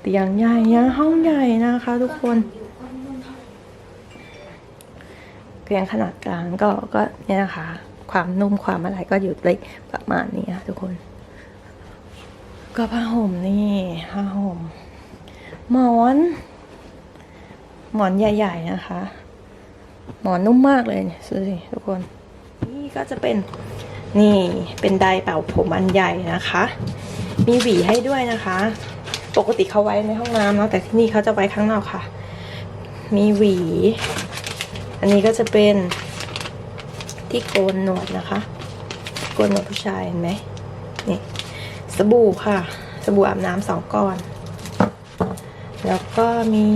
เตียงใหญ่นะห้องใหญ่นะคะทุกคน เตียงขนาดกลางก็ก็เนี่ยนะคะ ความนุ่มความอะไรก็อยู่ในประมาณนี้ค่ะทุกคน ก็ผ้าห่มนี่ผ้าห่มหมอน หมอนใหญ่ ๆ นะคะ หมอนนุ่มมากเลยเนี่ยดูสิทุกคน นี่ก็จะเป็นนี่เป็นไดร์เป่าผมอันใหญ่นะคะ มีหวีให้ด้วยนะคะ ปกติเขาไว้ในห้องน้ำเนาะแต่ที่นี่เขาจะไว้ข้างนอกค่ะ มีหวี อันนี้ก็จะเป็นที่โกนหนวดนะคะ โกนหนวดผู้ชายเห็นไหมนี่สบู่ค่ะ สบู่อาบน้ำสองก้อน แล้วก็มี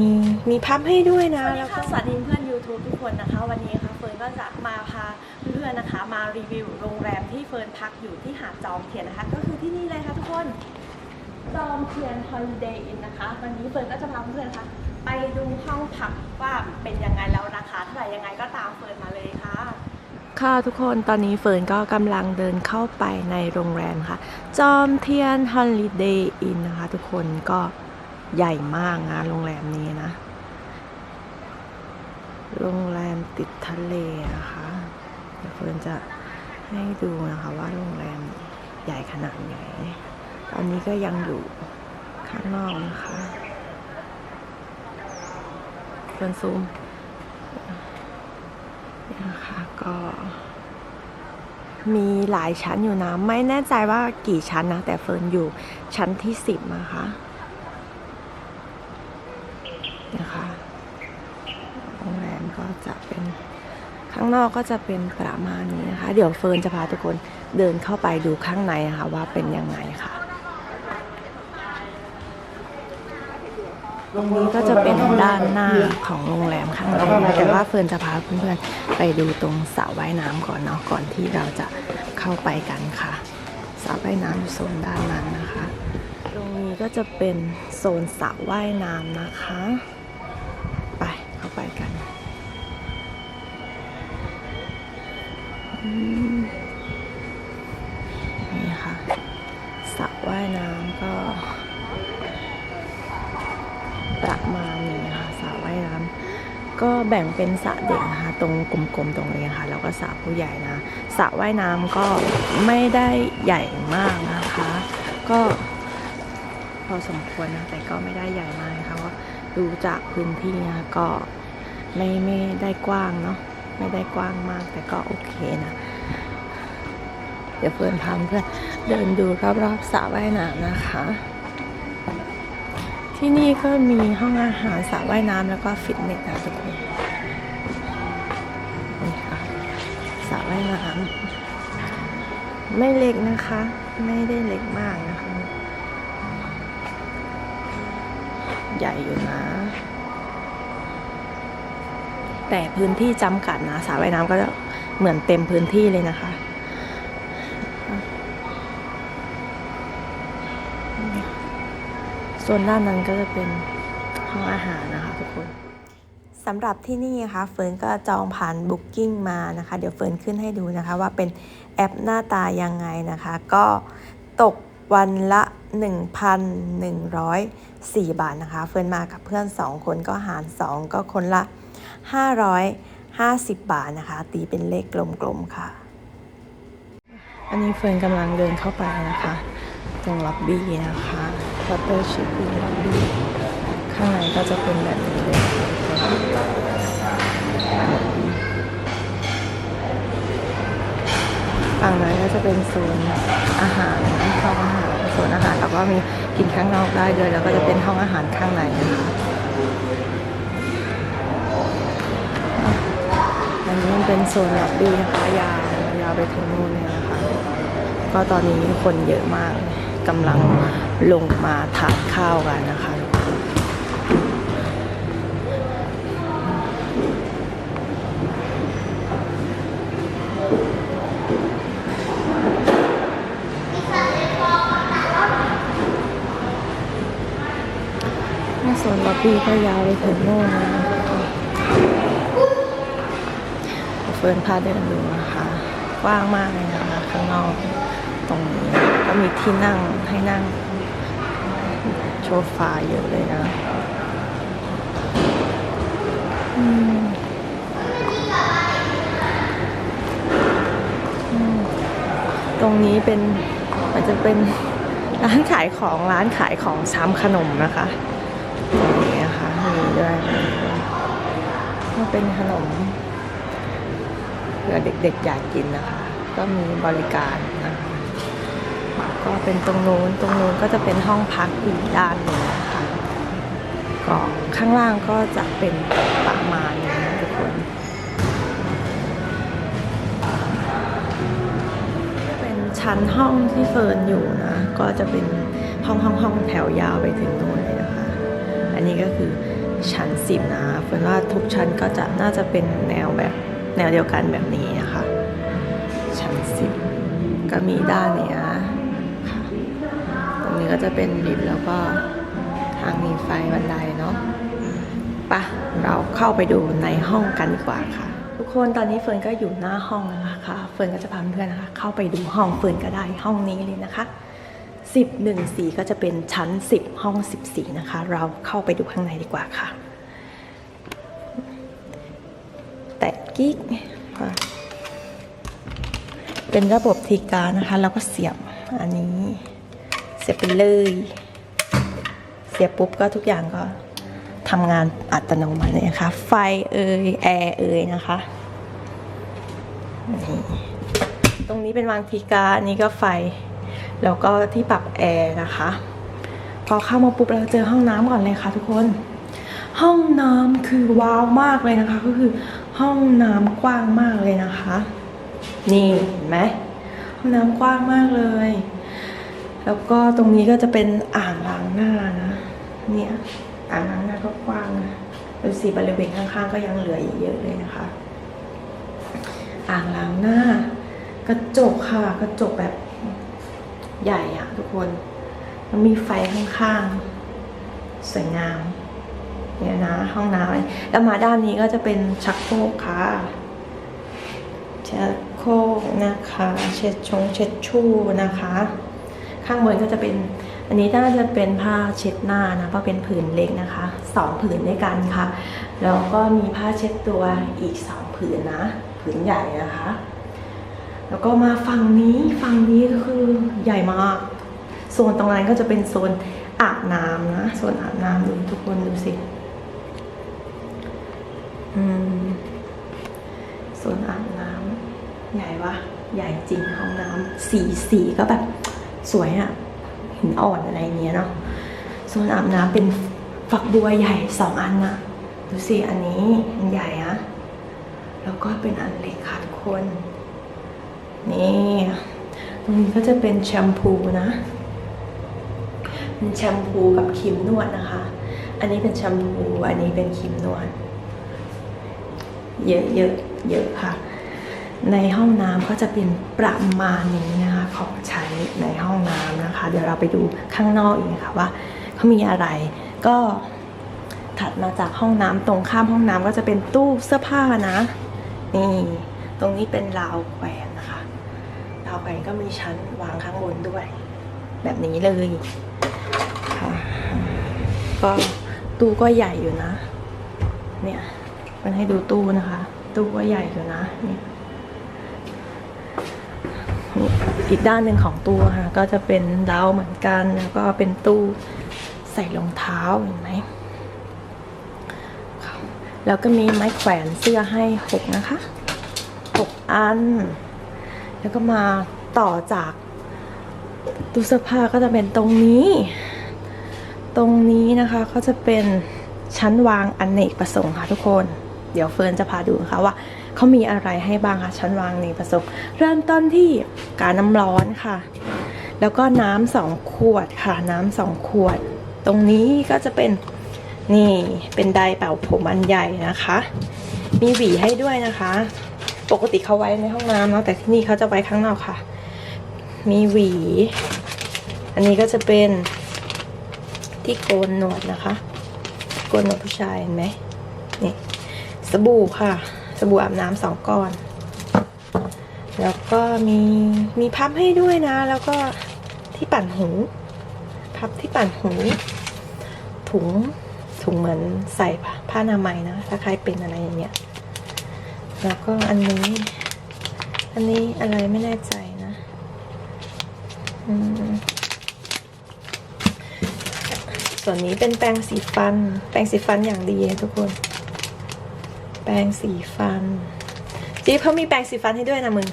มีพับให้ด้วยนะ แล้วก็สวัสดีเพื่อน YouTube ทุกคนนะคะ วันนี้ค่ะเฟิร์นก็จะมาพาเพื่อนๆนะคะ มารีวิวโรงแรมที่เฟิร์นพักอยู่ที่หาดจอมเทียนนะคะ ก็คือที่นี่เลยค่ะทุกคน จอมเทียน Holiday Inn นนะคะ วันนี้เฟิร์นก็จะพาเพื่อนๆนะคะไปดูห้องพักว่าเป็นยังไงแล้วราคาเท่าไหร่ยังไงก็ตามเฟิร์นมาเลยค่ะ ค่ะทุกคนตอนนี้เฟิร์นก็กำลังเดินเข้าไปในโรงแรมค่ะ จอมเทียนฮอลิเดย์อินนะคะทุกคนก็ใหญ่มากนะโรงแรมนี้นะ โรงแรมติดทะเลนะคะเดี๋ยวเฟิร์นจะให้ดูนะคะว่าโรงแรมใหญ่ขนาดไหน ตอนนี้ก็ยังอยู่ข้างนอกนะคะเฟิร์นซูมนี่นะคะก็มีหลายชั้นอยู่นะ ไม่แน่ใจว่ากี่ชั้นนะ แต่เฟิร์นอยู่ชั้นที่สิบนะคะนะคะโรงแรมก็จะเป็นข้างนอกก็จะเป็นประมาณนี้นะคะ เดี๋ยวเฟิร์นจะพาทุกคนเดินเข้าไปดูข้างในนะคะว่าเป็นยังไงค่ะ ตรง นี้ก็จะเป็นด้านหน้าของโรงแรมข้างในนะแต่ว่าเฟิร์นจะพาเพื่อนๆไปดูตรงสระว่ายน้ำก่อนเนาะก่อนที่เราจะเข้าไปกันค่ะสระว่ายน้ำอยู่โซนด้านนั้นนะคะ ตรงนี้ก็จะเป็นโซนสระว่ายน้ำนะคะ ไปเข้าไปกันนี่ค่ะสระว่ายน้ำก็ ประมาณนี้ค่ะสระว่ายน้ำ ก็แบ่งเป็นสระเด็กนะคะตรงกลมๆตรงนี้ค่ะแล้วก็สระผู้ใหญ่นะสระว่ายน้ำก็ไม่ได้ใหญ่มากนะคะ ก็พอสมควรนะแต่ก็ไม่ได้ใหญ่มากนะคะว่าดูจากพื้นที่นะก็ไม่ไม่ได้กว้างเนาะไม่ได้กว้างมากแต่ก็โอเคนะเดี๋ยวเฟิร์นพาเพื่อนเดินดูรอบๆสระว่ายน้ำนะคะ ที่นี่ก็มีห้องอาหารสระว่ายน้ำแล้วก็ฟิตเนสนะทุกคนนี่ค่ะสระว่ายน้ำไม่เล็กนะคะ ไม่ได้เล็กมากนะคะ ใหญ่อยู่นะ แต่พื้นที่จำกัดนะสระว่ายน้ำก็จะเหมือนเต็มพื้นที่เลยนะคะ ส่วนด้านนั้นก็จะเป็นห้องอาหารนะคะทุกคนสำหรับที่นี่นะคะเฟิร์นก็จองผ่านบุ๊กิ้งมานะคะ เดี๋ยวเฟิร์นขึ้นให้ดูนะคะว่าเป็นแอปหน้าตายังไงนะคะ ก็ตกวันละ 1,104 บาทนะคะ เฟิร์นมากับเพื่อน 2 คนก็หาร 2 ก็คนละ 550 บาทนะคะ ตีเป็นเลขกลมๆค่ะ อันนี้เฟิร์นกำลังเดินเข้าไปนะคะ ตรงล็อบบี้นะคะ วัตเตอร์ชิพปิ้งล็อบบี้ข้างในก็จะเป็นแบบนี้เลยฝั่งนั้นก็จะเป็นโซนอาหารห้องอาหารโซนอาหารแล้วก็มีกินข้างนอกได้ด้วยแล้วก็จะเป็นห้องอาหารข้างในนะคะอันนี้มันเป็นโซนล็อบบี้นะคะยาวยาวไปถึงนู่นเลยนะคะก็ตอนนี้คนเยอะมากเลย กำลังลงมาทานข้าวกันนะคะในส่วนล็อบบี้ก็ยาวไปถึงโน่นนะเฟิร์นพาเดินดูนะคะกว้างมากเลยนะคะข้างนอกตรงนี้ ก็มีที่นั่งให้นั่ง โชฟาเยอะเลยนะตรงนี้เป็นมันจะเป็นร้านขายของร้านขายของชามขนมนะคะนี่นะคะมีด้วยก็เป็นขนมเผื่อเด็กๆอยากกินนะคะ ก็มีบริการนะ ก็เป็นตรงโน้นตรงโน้นก็จะเป็นห้องพักอีกด้านหนึ่งนะคะก็ข้างล่างก็จะเป็นประมาณนี้นะทุกคนเป็นชั้นห้องที่เฟิร์นอยู่นะ ก็จะเป็นห้องห้องห้องแถวยาวไปถึงโน้นเลยนะคะ อันนี้ก็คือชั้นสิบนะเฟิร์นว่าทุกชั้นก็จะน่าจะเป็นแนวแบบแนวเดียวกันแบบนี้นะคะ ชั้นสิบก็มีด้านเนี้ยค่ะตรงนี้ ก็จะเป็นลิฟต์แล้วก็ทางมีไฟบันไดเนาะปะเราเข้าไปดูในห้องกันดีกว่าค่ะ ทุกคนตอนนี้เฟิร์นก็อยู่หน้าห้องนะคะเฟิร์นก็จะพาเพื่อนนะคะ เข้าไปดูห้องเฟิร์นก็ได้ห้องนี้เลยนะคะสิบหนึ่งสี่ก็จะเป็นชั้นสิบห้องสิบสี่นะคะ เราเข้าไปดูข้างในดีกว่าค่ะ แต่กิ๊กเป็นระบบทีการนะคะเราก็เสียบอันนี้ เสียบไปเลย เสียบปุ๊บก็ทุกอย่างก็ทำงานอัตโนมัติเลยนะคะ ไฟเอ่ยแอร์เอ่ยนะคะนี่ตรงนี้เป็นวางทีการอันนี้ก็ไฟ แล้วก็ที่ปรับแอร์นะคะ พอเข้ามาปุ๊บเราเจอห้องน้ำก่อนเลยค่ะทุกคน ห้องน้ำคือว้าวมากเลยนะคะ ก็คือห้องน้ำกว้างมากเลยนะคะ นี่เห็นไหมห้องน้ำกว้างมากเลย แล้วก็ตรงนี้ก็จะเป็นอ่างล้างหน้านะ เนี่ยอ่างล้างหน้าก็กว้างนะดูสิบริเวณข้างๆ ก็ยังเหลืออีกเยอะเลยนะคะ อ่างล้างหน้า กระจกค่ะ กระจกแบบใหญ่อะทุกคนแล้วมีไฟข้างๆ สวยงามเนี่ยนะห้องน้ำแล้วมาด้านนี้ก็จะเป็นชักโครกค่ะชักโครกนะคะ เช็ดชงเช็ดชู่นะคะ ข้างบนก็จะเป็น อันนี้น่าจะเป็นผ้าเช็ดหน้านะเพราะเป็นผืนเล็กนะคะสองผืนด้วยกันค่ะ แล้วก็มีผ้าเช็ดตัวอีกสองผืนนะ ผืนใหญ่นะคะ แล้วก็มาฝั่งนี้ฝั่งนี้ก็คือใหญ่มากโซนตรงนั้นก็จะเป็นโซนอาบน้ำนะโซนอาบน้ำดูทุกคนดูสิอืมโซนอาบน้ำใหญ่วะใหญ่จริงห้องน้ำสีสีก็แบบ สวยอะหินอ่อนอะไรเงี้ยเนาะโซนอาบน้ำเป็นฝักบัวใหญ่สองอันอะดูสิอันนี้อันใหญ่อะแล้วก็เป็นอันเล็กค่ะทุกคนนี่ตรงนี้ก็จะเป็นแชมพูนะเป็นแชมพูกับครีมนวดนะคะ อันนี้เป็นแชมพูอันนี้เป็นครีมนวด เยอะเยอะเยอะค่ะ ในห้องน้ำก็จะเป็นประมาณนี้นะ ของใช้ในห้องน้ำนะคะ เดี๋ยวเราไปดูข้างนอกอีกค่ะว่าเขามีอะไร ก็ถัดมาจากห้องน้ำตรงข้ามห้องน้ำก็จะเป็นตู้เสื้อผ้านะนี่ตรงนี้เป็นราวแขวนนะคะราวแขวนก็มีชั้นวางข้างบนด้วย แบบนี้เลยค่ะก็ตู้ก็ใหญ่อยู่นะ เนี่ยมันให้ดูตู้นะคะ ตู้ก็ใหญ่อยู่นะเนี่ยนี่ อีกด้านหนึ่งของตู้ค่ะก็จะเป็นเล้าเหมือนกันแล้วก็เป็นตู้ใส่รองเท้าเห็นไหมแล้วก็มีไม้แขวนเสื้อให้หกนะคะหกอัน แล้วก็มาต่อจากตู้เสื้อผ้าก็จะเป็นตรงนี้ ตรงนี้นะคะก็จะเป็นชั้นวางอนเนกประสงค์ค่ะทุกคน เดี๋ยวเฟิร์นจะพาดูนะคะว่า เขามีอะไรให้บ้างคะชั้นวางอเนประสงค์เริ่มต้นที่การน้ำร้อนค่ะ แล้วก็น้ำสองขวดค่ะ น้ำสองขวด ตรงนี้ก็จะเป็นนี่เป็นไดร์เป่าผมอันใหญ่นะคะ มีหวีให้ด้วยนะคะ ปกติเขาไว้ในห้องน้ำเนาะแต่ที่นี่เขาจะไว้ข้างนอกค่ะ มีหวี อันนี้ก็จะเป็นที่โกนหนวดนะคะ โกนหนวดผู้ชายเห็นไหมนี่สบู่ค่ะ บู่อาบน้ำสองก้อน แล้วก็มีมีพับให้ด้วยนะ แล้วก็ที่ปั่นหู พับที่ปั่นหู ถุงถุงเหมือนใส่ผ้านามัยนะ ถ้าใครเป็นอะไรอย่างเงี้ย แล้วก็อันนี้ อันนี้อะไรไม่แน่ใจนะส่วนนี้เป็นแปรงสีฟัน แปรงสีฟันอย่างดีทุกคน ปรงสีฟันจิ๊บเขามีแปรงสีฟันให้ด้วยนะมึง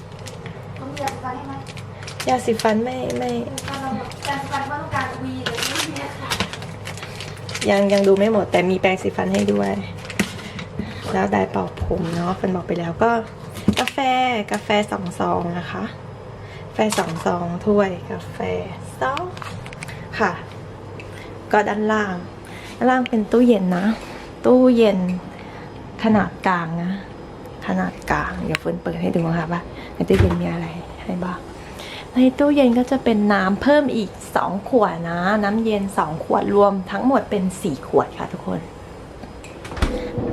ต้องยาสีฟันให้ไหมยาสีฟันไม่ไม่ถ้าเรายาสีฟันว่าต้องการวีหรือไม่วีค่ะยังยังดูไม่หมด แต่มีแปรงสีฟันให้ด้วย แล้วไดร์เป่าผมเนาะเป็นบอกไปแล้วก็กาแฟกาแฟสองซองนะคะกาแฟสองซองถ้วยกาแฟซองค่ะ ก็ด้านล่างด้านล่างเป็นตู้เย็นนะ ตู้เย็น ขนาดกลางนะ ขนาดกลาง เดี๋ยวเฟิร์นเปิดให้ดูค่ะว่าในตู้เย็นมีอะไรให้บ้างในตู้เย็นก็จะเป็นน้ำเพิ่มอีก 2 ขวดนะ น้ำเย็น 2 ขวดรวมทั้งหมดเป็น 4 ขวดค่ะทุกคน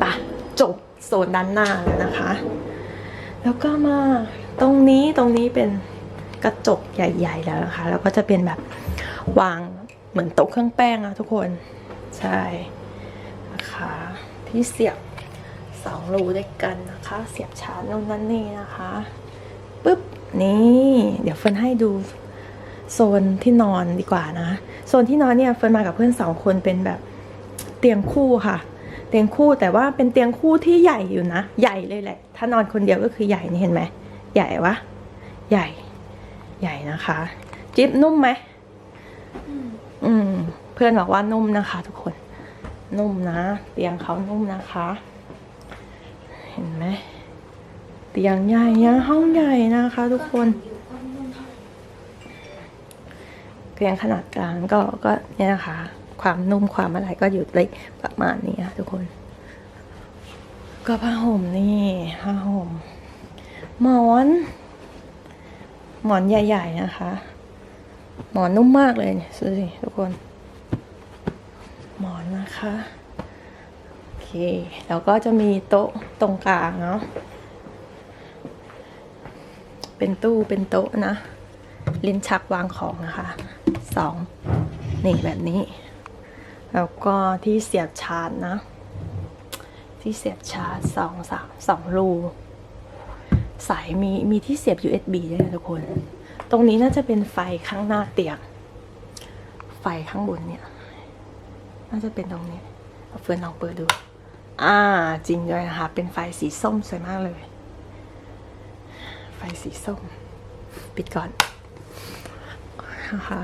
ปะจบโซนด้านหน้าแล้วนะคะ แล้วก็มาตรงนี้ตรงนี้เป็นกระจกใหญ่ ๆ แล้วนะคะ แล้วก็จะเป็นแบบวางเหมือนโต๊ะเครื่องแป้งอะทุกคน ใช่นะคะที่เสียบ สองรูด้วยกันนะคะ เสียบชาร์จนู่นนั่นนี่นะคะปุ๊บนี่เดี๋ยวเฟิร์นให้ดูโซนที่นอนดีกว่านะ โซนที่นอนเนี่ยเฟิร์นมากับเพื่อนสองคนเป็นแบบเตียงคู่ค่ะ เตียงคู่แต่ว่าเป็นเตียงคู่ที่ใหญ่อยู่นะ ใหญ่เลยแหละ ถ้านอนคนเดียวก็คือใหญ่นี่เห็นไหมใหญ่วะใหญ่ ใหญ่นะคะ จิ๊บนุ่มไหมอืม เพื่อนบอกว่านุ่มนะคะ ทุกคน นุ่มนะ เตียงเขานุ่มนะคะ เห็นไหมเตียงใหญ่นะห้องใหญ่นะคะ ทุกคนเตียงขนาดกลางก็ก็เนี่ยนะคะ ความนุ่มความอะไรก็อยู่ในประมาณนี้ค่ะทุกคน ก็ผ้าห่มนี่ผ้าห่มหมอน หมอนใหญ่ ๆ นะคะ หมอนนุ่มมากเลยเนี่ยดูสิทุกคน หมอนนะคะ เค แล้วก็จะมีโต๊ะตรงกลางเนาะ เป็นตู้เป็นโต๊ะนะ ลิ้นชักวางของนะคะสองนี่แบบนี้ แล้วก็ที่เสียบชาร์จนะ ที่เสียบชาร์จสองสามสองรู สายมีมีที่เสียบ USB ด้วยนะทุกคน ตรงนี้น่าจะเป็นไฟข้างหน้าเตียง ไฟข้างบนเนี่ย น่าจะเป็นตรงนี้เอาเฟื่อนลองเปิดดู อ่าจริงด้วยนะคะ เป็นไฟสีส้มสวยมากเลย ไฟสีส้ม ปิดก่อนนะคะ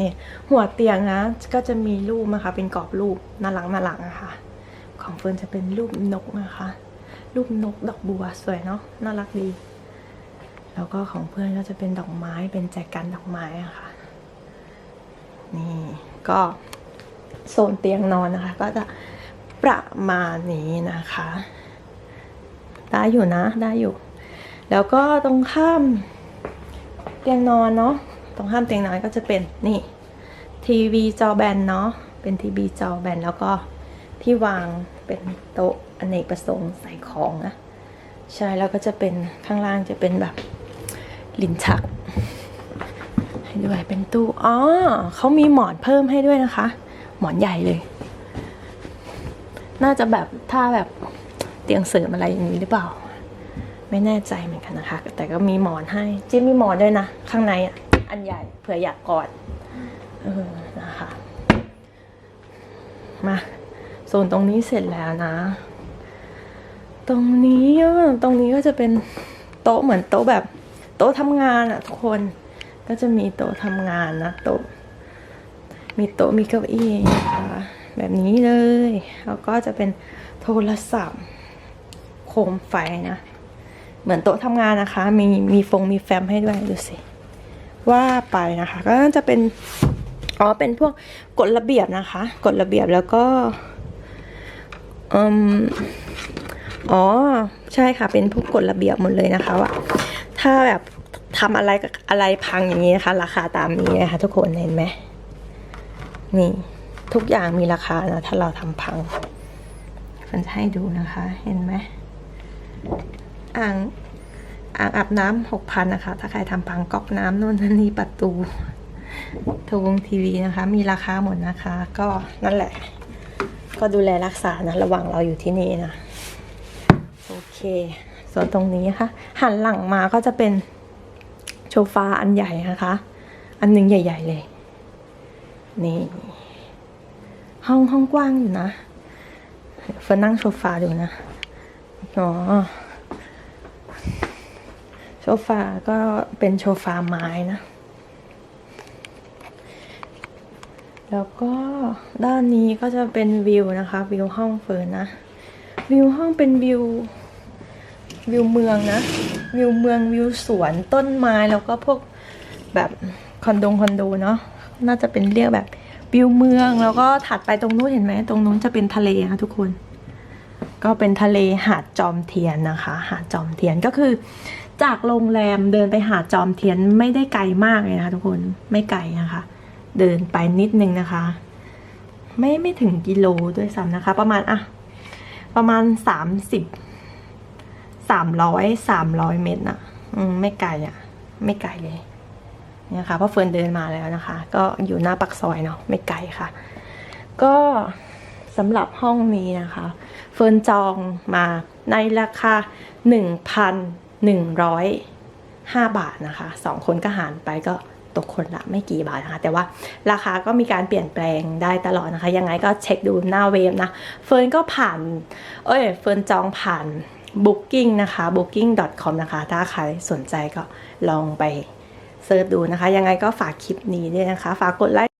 นี่หัวเตียงนะ ก็จะมีรูปนะคะ เป็นกรอบรูปน่ารักน่ารักนะคะ ของเฟิร์นจะเป็นรูปนกนะคะ รูปนกดอกบัวสวยเนาะน่ารักดี แล้วก็ของเพื่อนก็จะเป็นดอกไม้เป็นแจกันดอกไม้อะค่ะนี่ก็โซนเตียงนอนนะคะ ก็จะ ประมาณนี้นะคะ ได้อยู่นะได้อยู่ แล้วก็ตรงข้ามเตียงนอนเนาะตรงข้ามเตียงนอนก็จะเป็นนี่ทีวีจอแบนเนาะเป็นทีวีจอแบนแล้วก็ที่วางเป็นโต๊ะอเนกประสงค์ใส่ของนะใช่แล้วก็จะเป็นข้างล่างจะเป็นแบบลิ้นชักให้ด้วยเป็นตู้อ๋อเขามีหมอนเพิ่มให้ด้วยนะคะ หมอนใหญ่เลย น่าจะแบบถ้าแบบเตียงเสริมอะไรอย่างนี้หรือเปล่า ไม่แน่ใจเหมือนกันนะคะ แต่ก็มีหมอนให้จิ๊บมีหมอนด้วยนะ ข้างในอะอันใหญ่เผื่ออยากกอดเออนะคะมาโซนตรงนี้เสร็จแล้วนะ ตรงนี้ตรงนี้ก็จะเป็นโต๊ะเหมือนโต๊ะแบบโต๊ะทำงานอะทุกคนก็จะมีโต๊ะทำงานนะโต๊ะมีโต๊ะมีเก้าอี้นะคะ แบบนี้เลย แล้วก็จะเป็นโทรศัพท์ โคมไฟนะ เหมือนโต๊ะทำงานนะคะ มีมีฟงมีแฟ้มให้ด้วยดูสิ ว่าไปนะคะ ก็จะเป็น อ๋อ เป็นพวกกฎระเบียบนะคะ กฎระเบียบแล้วก็อืมอ๋อ ใช่ค่ะ เป็นพวกกฎระเบียบหมดเลยนะคะว่าถ้าแบบทำอะไรอะไรพังอย่างนี้นะคะ ราคาตามนี้นะคะทุกคนเห็นไหมนี่ ทุกอย่างมีราคานะถ้าเราทำพังมันจะให้ดูนะคะ เห็นไหมอ่างอ่างอาบน้ำหกพันนะคะ ถ้าใครทำพังก๊อกน้ำโน่นนี่ประตูทวงทีวีนะคะ มีราคาหมดนะคะ ก็นั่นแหละ ก็ดูแลรักษานะ ระหว่างเราอยู่ที่นี่นะ โอเค ส่วนตรงนี้ค่ะหันหลังมาก็จะเป็นโซฟาอันใหญ่นะคะ อันหนึงใหญ่ ๆ เลย นี่ ห้องห้องกว้างอยู่นะเฟิร์นนั่งโซฟาดูนะอ๋อโซฟาก็เป็นโซฟาไม้นะ แล้วก็ด้านนี้ก็จะเป็นวิวนะคะ วิวห้องเฟิร์นนะ วิวห้องเป็นวิววิวเมืองนะ วิวเมืองวิวสวนต้นไม้แล้วก็พวกแบบคอนโดคอนโดเนาะน่าจะเป็นเรียกแบบ วิวเมือง แล้วก็ถัดไปตรงนู้นเห็นไหมตรงนู้นจะเป็นทะเลค่ะทุกคน ก็เป็นทะเลหาดจอมเทียนนะคะ หาดจอมเทียนก็คือ จากโรงแรมเดินไปหาดจอมเทียนไม่ได้ไกลมากเลยนะคะทุกคนไม่ไกลนะคะ เดินไปนิดนึงนะคะ ไม่ไม่ถึงกิโลด้วยซ้ำนะคะ ประมาณอะประมาณสามสิบสามร้อยสามร้อยเมตรนะอืมไม่ไกลอะไม่ไกลเลย เนี่ยค่ะเพราะเฟิร์นเดินมาแล้วนะคะ ก็อยู่หน้าปักซอยเนาะไม่ไกลค่ะ ก็สำหรับห้องนี้นะคะ เฟิร์นจองมาในราคา 1,105 บาทนะคะสองคนก็หารไปก็ตกคนละไม่กี่บาทนะคะ แต่ว่าราคาก็มีการเปลี่ยนแปลงได้ตลอดนะคะ ยังไงก็เช็คดูหน้าเว็บนะ เฟิร์นก็ผ่าน เอ้ย เฟิร์นจองผ่าน Booking นะคะ booking.com นะคะ ถ้าใครสนใจก็ลองไป เซิร์ชดูนะคะ ยังไงก็ฝากคลิปนี้ด้วยนะคะ ฝากกดไลค์